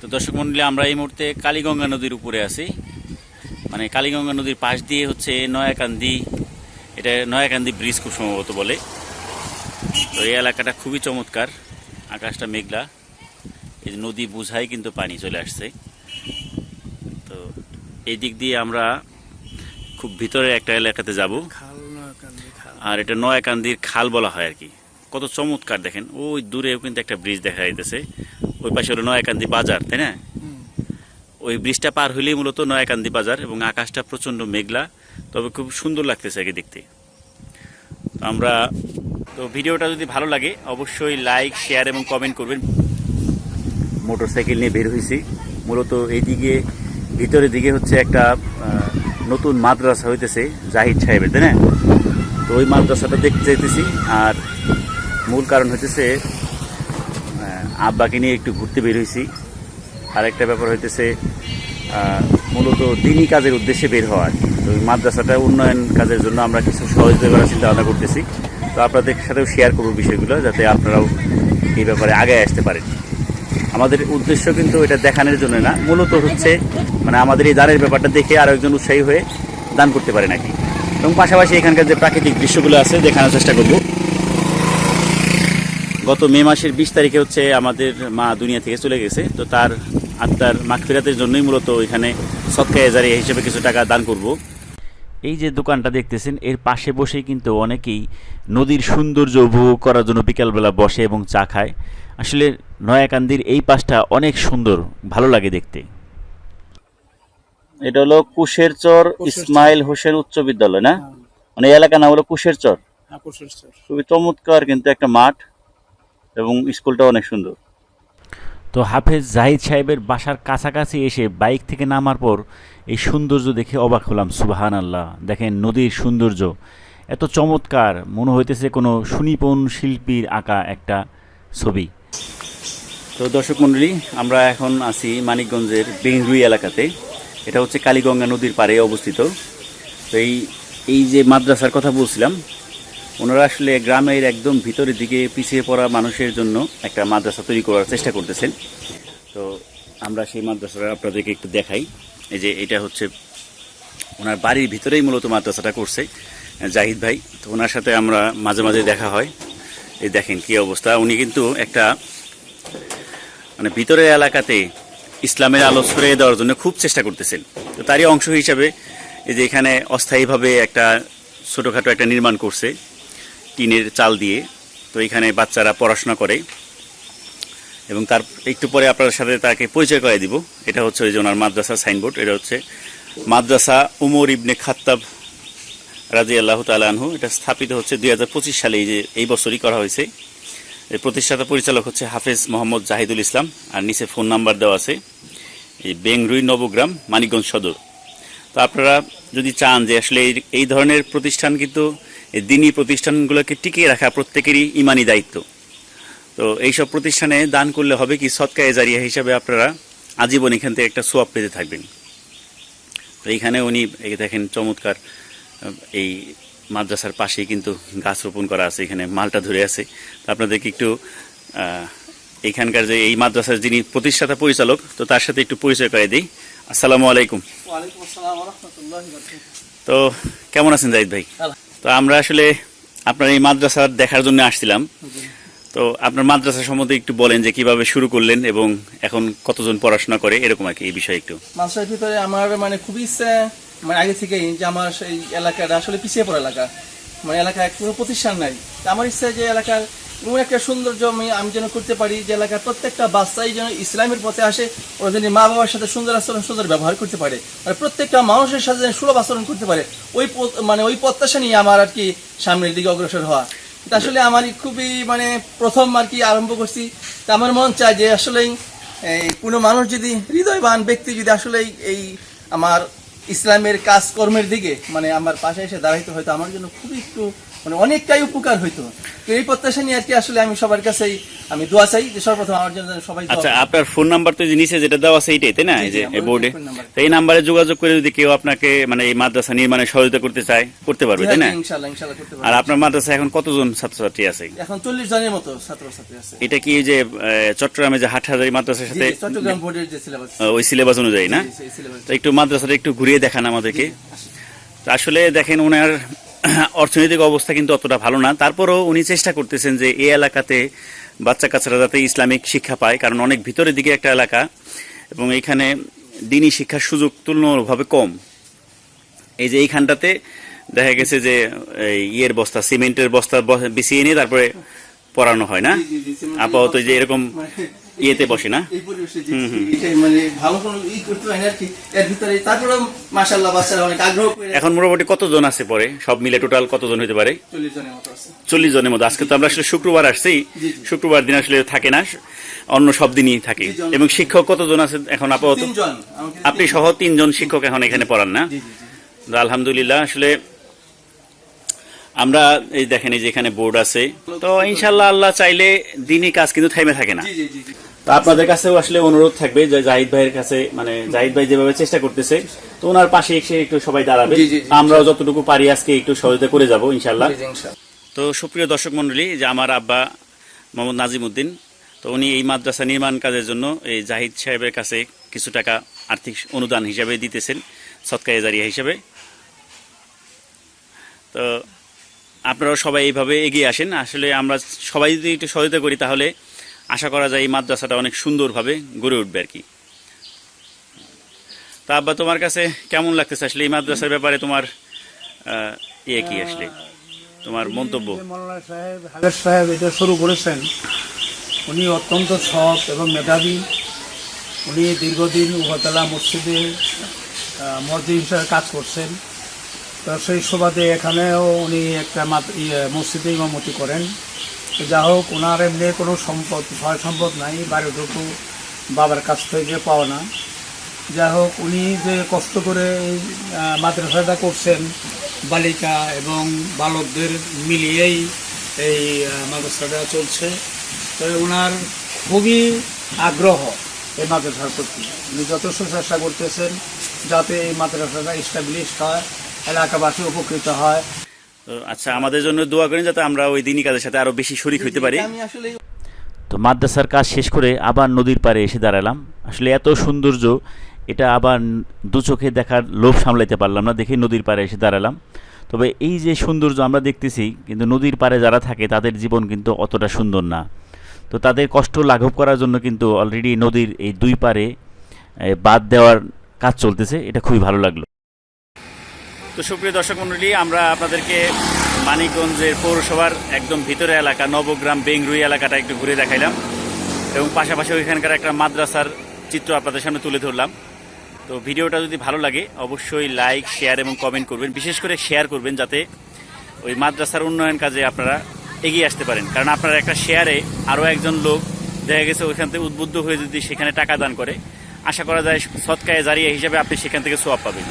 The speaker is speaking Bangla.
তো দর্শক মন্ডলী আমরা এই মুহূর্তে কালীগঙ্গা নদীর উপরে আছি। মানে কালীগঙ্গা নদীর পাশ দিয়ে হচ্ছে নয়াকান্দি এটা নয়াকান্দি ব্রিজ খুব সম্ভবত বলে। তো এই এলাকাটা খুবই চমৎকার আকাশটা মেঘলা। এই নদী বুঝাই কিন্তু পানি চলে আসছে। তো এই দিক দিয়ে আমরা খুব ভিতরে একটা এলাকাতে যাব। আর এটা নয়াকান্দির খাল বলা হয় আর কি। কত চমৎকার দেখেন। ওই দূরেও কিন্তু একটা ব্রিজ দেখা যাইতেছে। ওই পাশে হলো নয়াকান্দি বাজার তাই না? ওই ব্রিজটা পার হইলেই মূলত নয়াকান্দি বাজার এবং আকাশটা প্রচণ্ড মেঘলা তবে খুব সুন্দর লাগতেছে আগে দেখতে। তো আমরা তো ভিডিওটা যদি ভালো লাগে অবশ্যই লাইক শেয়ার এবং কমেন্ট করবেন। মোটর সাইকেল নিয়ে বের হয়েছি মূলত এইদিকে ভিতরের দিকে হচ্ছে একটা নতুন মাদ্রাসা হইতেছে জাহিদ সাহেবের তাই না? তো ওই মাদ্রাসাটা দেখতে চাইতেছি আর মূল কারণ হইতেছে আব্বাকে নিয়ে একটু ঘুরতে বের হয়েছি। আরেকটা ব্যাপার হইতেছে মূলত দিনই কাজের উদ্দেশ্যে বের হওয়া। তো ওই মাদ্রাসাটা উন্নয়ন কাজের জন্য আমরা কিছু সহযোগিতা করার চিন্তা ভাবনা করতেছি। তো আপনাদের সাথেও শেয়ার করব বিষয়গুলো, যাতে আপনারাও এই ব্যাপারে আগে আসতে পারেন। আমাদের উদ্দেশ্য কিন্তু এটা দেখানোর জন্য না, মূলত হচ্ছে মানে আমাদের এই দানের ব্যাপারটা দেখে আরও একজন উৎসাহী হয়ে দান করতে পারে নাকি। এবং পাশাপাশি এখানকার যে প্রাকৃতিক দৃশ্যগুলো আছে, দেখানোর চেষ্টা করব। গত মে মাসের বিশ তারিখে হচ্ছে আমাদের মা দুনিয়া থেকে চলে গেছে। তো তার আত্মার মাগফিরাতের জন্যই মূলত এখানে সৎকা এজারি হিসেবে কিছু টাকা দান করব। এই যে দোকানটা দেখতেছেন এর পাশে বসেই কিন্তু অনেকেই নদীর সৌন্দর্য উপভোগ করার জন্য বিকালবেলা বসে এবং চা খায়। আসলে নয়াকান্দির এই পাশটা অনেক সুন্দর ভালো লাগে দেখতে। এটা হলো কুশের চর ইসমাইল হোসেন উচ্চ বিদ্যালয় না? মানে এই এলাকার নাম হলো কুশের চর। হ্যাঁ, খুবই চমৎকার কিন্তু একটা মাঠ। এবং স্কুলটা অনেক সুন্দর। তো হাফেজ জাহিদ সাহেবের বাসার কাছাকাছি এসে বাইক থেকে নামার পর এই সৌন্দর্য দেখে অবাক হলাম সুবাহান আল্লাহ দেখেন নদীর সৌন্দর্য। এত চমৎকার মনে হইতেছে কোনো সুনিপুণ শিল্পীর আঁকা একটা ছবি। তো দর্শক মণ্ডলী আমরা এখন আছি মানিকগঞ্জের বেঙ্গুই এলাকাতে। এটা হচ্ছে কালীগঙ্গা নদীর পাড়ে অবস্থিত। তো এই এই যে মাদ্রাসার কথা বলছিলাম ওনারা আসলে গ্রামের একদম ভিতরের দিকে পিছিয়ে পড়া মানুষের জন্য একটা মাদ্রাসা তৈরি করার চেষ্টা করতেছেন। তো আমরা সেই মাদ্রাসাটা আপনাদেরকে একটু দেখাই। এই যে এটা হচ্ছে ওনার বাড়ির ভিতরেই মূলত মাদ্রাসাটা করছে। জাহিদ ভাই, তো ওনার সাথে আমরা মাঝে মাঝে দেখা হয়। এই দেখেন কি অবস্থা। উনি কিন্তু একটা মানে ভিতরের এলাকাতে ইসলামের আলো ছড়িয়ে দেওয়ার জন্য খুব চেষ্টা করতেছেন। তো তারই অংশ হিসাবে এই যে এখানে অস্থায়ীভাবে একটা ছোটোখাটো একটা নির্মাণ করছে। টিনের চাল দিয়ে। তো এখানে বাচ্চারা পড়াশোনা করে। এবং তার একটু পরে আপনার সাথে তাকে পরিচয় করে দিব। এটা হচ্ছে ওই যে ওনার মাদ্রাসা সাইনবোর্ড। এটা হচ্ছে মাদ্রাসা উমর ইবনে খাত্তাব রাজি আল্লাহ তালানহু এটা স্থাপিত হচ্ছে দুই হাজার পঁচিশ সালে। এই যে, এই বছরই করা হয়েছে। এর প্রতিষ্ঠাতা পরিচালক হচ্ছে হাফেজ মোহাম্মদ জাহিদুল ইসলাম। আর নিচে ফোন নাম্বার দেওয়া আছে। এই বেংরুই নবগ্রাম, মানিকগঞ্জ সদর। তো আপনারা যদি চান যে আসলে এই ধরনের প্রতিষ্ঠান কিন্তু এই দিনী প্রতিষ্ঠানগুলোকে টিকিয়ে রাখা প্রত্যেকেরই ইমানি দায়িত্ব। তো এইসব প্রতিষ্ঠানে দান করলে হবে কি সৎকা এজারিয়া হিসাবে আপনারা আজীবন এখান থেকে একটা সোয়াব পেতে থাকবেন। তো এইখানে উনি দেখেন চমৎকার এই মাদ্রাসার পাশেই কিন্তু গাছ রোপণ করা আছে এখানে মালটা ধরে আছে। আপনাদেরকে একটু আহ, এইখানকার যে এই মাদ্রাসার যিনি প্রতিষ্ঠাতা পরিচালক তো তার সাথে একটু পরিচয় করে দিই। আসসালামু আলাইকুম। তো কেমন আছেন জাহিদ ভাই? তো আমরা আসলে আপনার এই মাদ্রাসা দেখার জন্য আসছিলাম। তো আপনার মাদ্রাসা সম্বন্ধে একটু বলেন যে কীভাবে শুরু করলেন এবং এখন কতজন পড়াশোনা করে এরকম আর কি এই বিষয়ে একটু। মাদ্রাসার ভিতরে আমার মানে খুবই ইচ্ছে মানে আগে থেকেই যে আমার সেই এলাকাটা আসলে পিছিয়ে পড়া এলাকা। মানে এলাকায় কোনো প্রতিষ্ঠান নাই। আমার ইচ্ছা যে এলাকার এমন একটা সৌন্দর্য আমি আমি যেন করতে পারি যে এলাকার প্রত্যেকটা বাচ্চাই যেন ইসলামের পথে আসে, ওরা যেন মা বাবার সাথে সুন্দর আচরণ, সুন্দর ব্যবহার করতে পারে। আর প্রত্যেকটা মানুষের সাথে যেন সুলভ আচরণ করতে পারে। ওই মানে ওই প্রত্যাশা নিয়ে আমার আর কি সামনের দিকে অগ্রসর হওয়া। আসলে আমার খুবই মানে প্রথম আর কি আরম্ভ করছি। তা আমার মন চায় যে আসলেই এই কোনো মানুষ যদি, হৃদয়বান ব্যক্তি যদি আসলে এই আমার ইসলামের কাজকর্মের দিকে মানে আমার পাশে এসে দাঁড়াইতে হয়তো আমার জন্য খুবই একটু মানে অনেকটাই উপকার হইতো। তো এই প্রত্যাশা নিয়ে আর কি আসলে আমি সবার কাছেই আমি দোয়া চাই যে সর্বপ্রথম আমার জন্য সবাই আচ্ছা আপনার ফোন নাম্বার তো নিচে যেটা দেওয়া আছে এইটাই তাই না? এই যে এই বোর্ডে তো এই নাম্বারে যোগাযোগ করে যদি কেউ আপনাকে মানে এই মাদ্রাসা নির্মাণে সহযোগিতা করতে চায় করতে পারবে তাই না? ইনশাল্লাহ ইনশাল্লাহ করতে আর আপনার মাদ্রাসা এখন কতজন ছাত্রছাত্রী আছে? এখন চল্লিশ জনের মতো ছাত্রছাত্রী আছে। এটা কি এই যে চট্টগ্রামে যে হাটহাজারি মাদ্রাসার সাথে চট্টগ্রাম বোর্ডের যে সিলেবাস ওই সিলেবাস অনুযায়ী না? তো একটু মাদ্রাসাটা একটু ঘুরিয়ে দেখান আমাদেরকে। আসলে দেখেন ওনার অর্থনৈতিক অবস্থা কিন্তু অতটা ভালো না। তারপরও উনি চেষ্টা করতেছেন যে এই এলাকাতে বাচ্চা কাচ্চারা যাতে ইসলামিক শিক্ষা পায় কারণ অনেক ভিতরের দিকে একটা এলাকা এবং এখানে দিনই শিক্ষার সুযোগ তুলনামূলকভাবে কম। এই যে এইখানটাতে দেখা গেছে যে ইয়ের বস্তা সিমেন্টের বস্তা বিছিয়ে নিয়ে তারপরে পড়ানো হয় না? আপাতত যে এরকম ইয়েতে বসে না? এই পরিবেশে এটাই মানে ভালো কোনো ই করতে হয় না আর কি এর ভিতরে তারপরে মাশাল্লাহ বাচ্চারা অনেক আগ্রহ করে। এখন মোটামুটি কতজন আছে পরে? সব মিলে টোটাল কতজন হতে পারে? চল্লিশ জনের মতো আছে। চল্লিশ জনের মধ্যে আজকে তো আমরা আসলে শুক্রবার আসছি। শুক্রবার দিন আসলে থাকে না অন্য সব দিনই থাকে। এবং শিক্ষক কতজন আছে এখন আপাতত? আপনি সহ তিনজন শিক্ষক এখন এখানে পড়ান না? আলহামদুলিল্লাহ আসলে আমরা এই দেখেন এই যে এখানে বোর্ড আছে। তো ইনশাল্লাহ আল্লাহ চাইলে দিনই কাজ কিন্তু থাইমে থাকে না। তো আপনাদের কাছেও আসলে অনুরোধ থাকবে যে জাহিদ ভাইয়ের কাছে মানে জাহিদ ভাই যেভাবে চেষ্টা করতেছে তো ওনার পাশে এসে একটু সবাই দাঁড়াবে। আমরাও যতটুকু পারি আজকে একটু সহযোগিতা করে যাব ইনশাল্লাহ। তো সুপ্রিয় দর্শক মন্ডলী যে আমার আব্বা মোহাম্মদ নাজিম উদ্দিন তো উনি এই মাদ্রাসা নির্মাণ কাজের জন্য এই জাহিদ সাহেবের কাছে কিছু টাকা আর্থিক অনুদান হিসাবে দিতেছেন সৎকারে জারিয়া হিসাবে তো আপনারাও সবাই এইভাবে এগিয়ে আসেন আসলে আমরা সবাই যদি একটু সহযোগিতা করি তাহলে আশা করা যায় এই মাদ্রাসাটা অনেক সুন্দরভাবে গড়ে উঠবে আর কি। তা আব্বা তোমার কাছে কেমন লাগতেছে আসলে এই মাদ্রাসার ব্যাপারে তোমার ইয়ে কি আসলে? তোমার মন্তব্য? সাহেব হাজার সাহেব এটা শুরু করেছেন উনি অত্যন্ত সৎ এবং মেধাবী। উনি দীর্ঘদিন উপতলা মসজিদে মসজিদ হিসাবে কাজ করছেন। তো সেই সুবাদে এখানেও উনি একটা ইয়ে, মসজিদে ইমামতি করেন। যা হোক, ওনার এমনি কোনো সম্পদ সয় সম্পদ নাই, বাড়িটুকু বাবার কাছ থেকে পাওয়া না। যাই হোক, উনি যে কষ্ট করে এই মাদ্রাসাটা করছেন, বালিকা এবং বালকদের মিলিয়েই এই মাদ্রাসাটা চলছে। তো ওনার খুবই আগ্রহ এই মাদ্রাসার প্রতি। উনি যথেষ্ট চেষ্টা করতেছেন যাতে এই মাদ্রাসাটা ইস্টাবলিশ হয়, এলাকাবাসী উপকৃত হয়। তো আচ্ছা আমাদের জন্য দোয়া করেন যাতে আমরা ওই দিনই কাজের সাথে আরও বেশি শরিক হইতে পারি। আসলে তো মাদ্রাসার কাজ শেষ করে আবার নদীর পাড়ে এসে দাঁড়ালাম। আসলে এত সৌন্দর্য এটা আবার দু চোখে দেখার লোভ সামলাইতে পারলাম না দেখে নদীর পাড়ে এসে দাঁড়ালাম। তবে এই যে সৌন্দর্য আমরা দেখতেছি কিন্তু নদীর পাড়ে যারা থাকে তাদের জীবন কিন্তু অতটা সুন্দর না। তো তাদের কষ্ট লাঘব করার জন্য কিন্তু অলরেডি নদীর এই দুই পারে বাদ দেওয়ার কাজ চলতেছে এটা খুবই ভালো লাগল। তো সুপ্রিয় দর্শক মণ্ডলী আমরা আপনাদেরকে মানিকগঞ্জের পৌরসভার একদম ভিতরে এলাকা, নবগ্রাম বেংরুই এলাকাটা একটু ঘুরে দেখাইলাম এবং পাশাপাশি ওইখানকার একটা মাদ্রাসার চিত্র আপনাদের সামনে তুলে ধরলাম। তো ভিডিওটা যদি ভালো লাগে, অবশ্যই লাইক, শেয়ার এবং কমেন্ট করবেন। বিশেষ করে শেয়ার করবেন যাতে ওই মাদ্রাসার উন্নয়ন কাজে আপনারা এগিয়ে আসতে পারেন। কারণ আপনারা একটা শেয়ারে আরও একজন লোক দেখা গেছে ওইখান থেকে উদ্বুদ্ধ হয়ে যদি সেখানে টাকা দান করে, আশা করা যায় সৎকায়ে জারিয়া হিসাবে আপনি সেখান থেকে সোয়াব পাবেন।